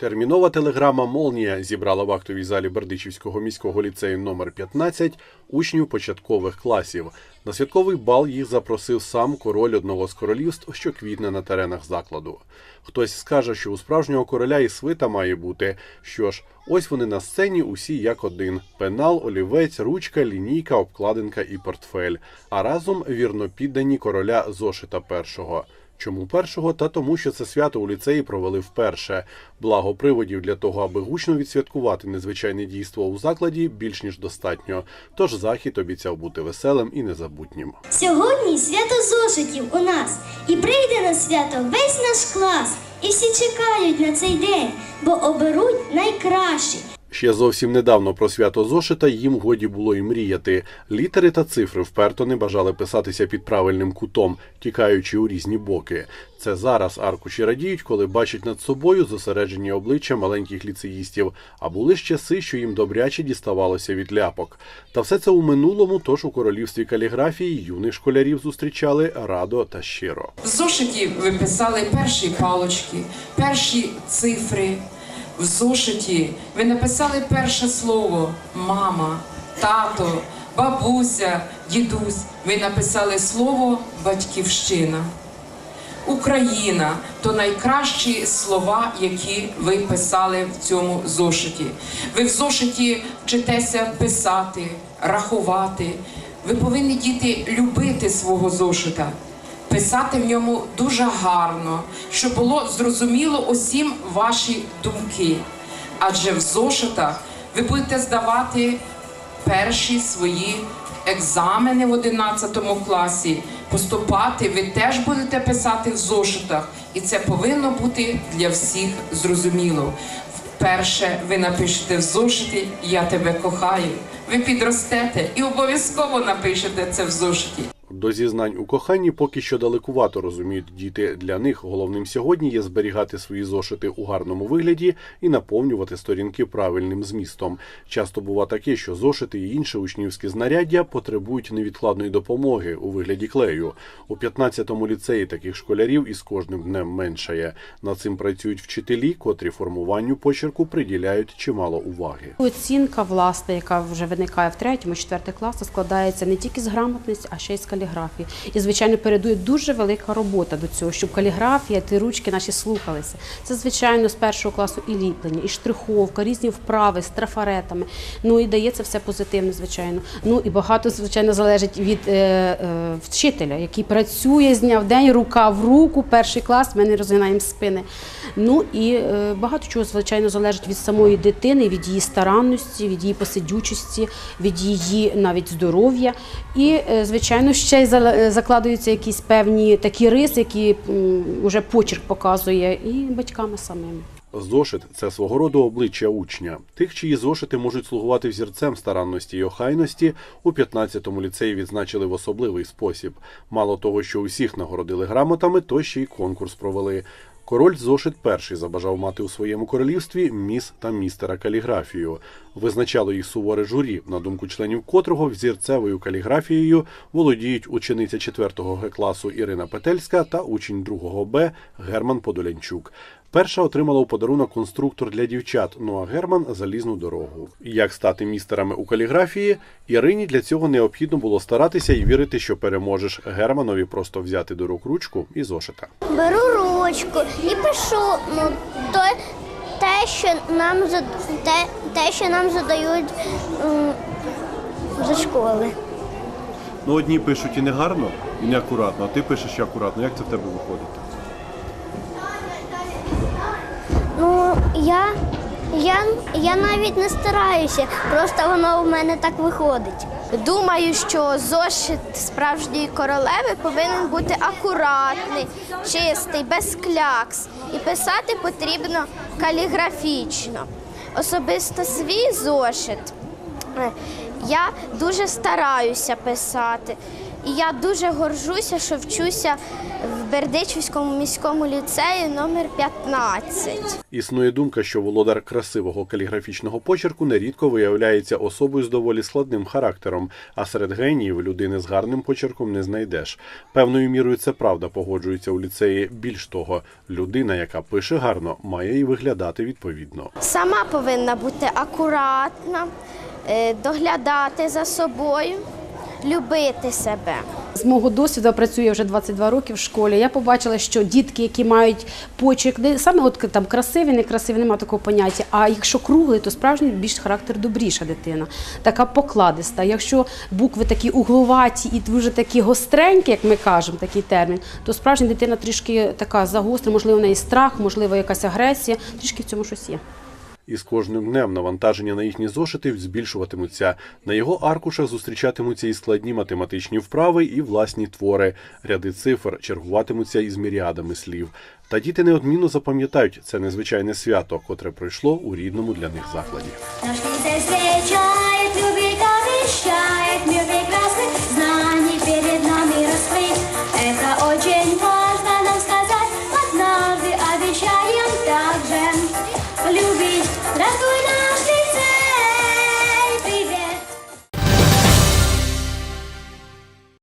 Термінова телеграма Молнія зібрала в актовій залі Бердичівського міського ліцею номер 15 учнів початкових класів. На святковий бал їх запросив сам король одного з королівств, що квітне на теренах закладу. Хтось скаже, що у справжнього короля і свита має бути. Що ж, ось вони на сцені усі як один: пенал, олівець, ручка, лінійка, обкладинка і портфель. А разом вірно піддані короля зошита першого. Чому першого? Та тому, що це свято у ліцеї провели вперше. Благо приводів для того, аби гучно відсвяткувати незвичайне дійство у закладі, більш ніж достатньо. Тож захід обіцяв бути веселим і незабутнім. Сьогодні свято зошитів у нас, і прийде на свято весь наш клас. І всі чекають на цей день, бо оберуть найкращі. Ще зовсім недавно про свято зошита їм годі було і мріяти. Літери та цифри вперто не бажали писатися під правильним кутом, тікаючи у різні боки. Це зараз аркуші радіють, коли бачать над собою зосереджені обличчя маленьких ліцеїстів, а були ж часи, що їм добряче діставалося від ляпок. Та все це у минулому, тож у королівстві каліграфії юних школярів зустрічали радо та щиро. В зошиті ви писали перші палочки, перші цифри. В зошиті ви написали перше слово мама, тато, бабуся, дідусь. Ви написали слово батьківщина. Україна то найкращі слова, які ви писали в цьому зошиті. Ви в зошиті вчитеся писати, рахувати. Ви повинні діти любити свого зошита, писати в ньому дуже гарно, щоб було зрозуміло усім ваші думки. Адже в зошитах ви будете здавати перші свої екзамени в 11 класі. Поступати ви теж будете писати в зошитах, і це повинно бути для всіх зрозуміло. Вперше ви напишете в зошиті Я тебе кохаю. Ви підростете і обов'язково напишете це в зошиті. До зізнань у коханні поки що далекувато розуміють діти. Для них головним сьогодні є зберігати свої зошити у гарному вигляді і наповнювати сторінки правильним змістом. Часто бува таке, що зошити і інше учнівське знаряддя потребують невідкладної допомоги у вигляді клею. У 15-му ліцеї таких школярів із кожним днем меншає. Над цим працюють вчителі, котрі формуванню почерку приділяють чимало уваги. Оцінка власна, яка вже виникає в третьому, четвертих класах, складається не тільки з грамотності, а ще й з каліграфії. І, звичайно, передує дуже велика робота до цього, щоб каліграфія, ті ручки наші слухалися. Це, звичайно, з першого класу і ліплення, і штриховка, різні вправи з трафаретами. Ну і дається все позитивно, звичайно. Ну і багато, звичайно, залежить від е, е, вчителя, який працює з дня в день, рука в руку, перший клас, ми не розгинаємо спини. Ну і е, багато чого, звичайно, залежить від самої дитини, від її старанності, від її посидючості, від її навіть здоров'я. І, е, звичайно, ще й е, закладуються якісь певні такі риси, які вже почерк показує, і батьками самими. Зошит це свого роду обличчя учня. Тих, чиї зошити можуть слугувати взірцем старанності і охайності, у 15-му ліцеї відзначили в особливий спосіб. Мало того, що усіх нагородили грамотами, то ще й конкурс провели. Король зошит перший забажав мати у своєму королівстві міс та містера каліграфію. Визначало їх суворе журі, на думку членів котрого взірцевою каліграфією володіють учениця 4 Г класу Ірина Петельська та учень 2 Б Герман Подолянчук. Перша отримала у подарунок конструктор для дівчат, ну а Герман залізну дорогу. Як стати містерами у каліграфії? Ірині для цього необхідно було старатися і вірити, що переможеш. Германові просто взяти до рук ручку і зошита. беру ручку і пишу ну, то, те, що нам те, те, що нам задають зі школи. Ну одні пишуть і негарно, і неакуратно, а ти пишеш і акуратно. Як це в тебе виходить? Ну, я, я, я навіть не стараюся, просто воно в мене так виходить. Думаю, що зошит справжньої королеви повинен бути акуратний, чистий, без клякс. І писати потрібно каліграфічно. Особисто свій зошит е, я дуже стараюся писати. І я дуже горжуся, що вчуся в Бердичівському міському ліцеї номер 15. Існує думка, що володар красивого каліграфічного почерку нерідко виявляється особою з доволі складним характером, а серед геніїв людини з гарним почерком не знайдеш. Певною мірою це правда погоджується у ліцеї. Більш того, людина, яка пише гарно, має і виглядати відповідно. Сама повинна бути акуратна, е, доглядати за собою, любити себе. З мого досвіду працюю вже 22 роки в школі. Я побачила, що дітки, які мають почерк, не саме от там красиві, некрасиві, немає такого поняття. А якщо круглий, то справжній більш характер добріша дитина, така покладиста. Якщо букви такі угловаті і дуже такі гостренькі, як ми кажемо, такий термін, то справжня дитина трішки така загостра, можливо, в неї страх, можливо, якась агресія, трішки в цьому щось є. І з кожним днем навантаження на їхні зошити збільшуватимуться. На його аркушах зустрічатимуться і складні математичні вправи, і власні твори. Ряди цифр чергуватимуться із міріадами слів. Та діти неодмінно запам'ятають це незвичайне свято, котре пройшло у рідному для них закладі.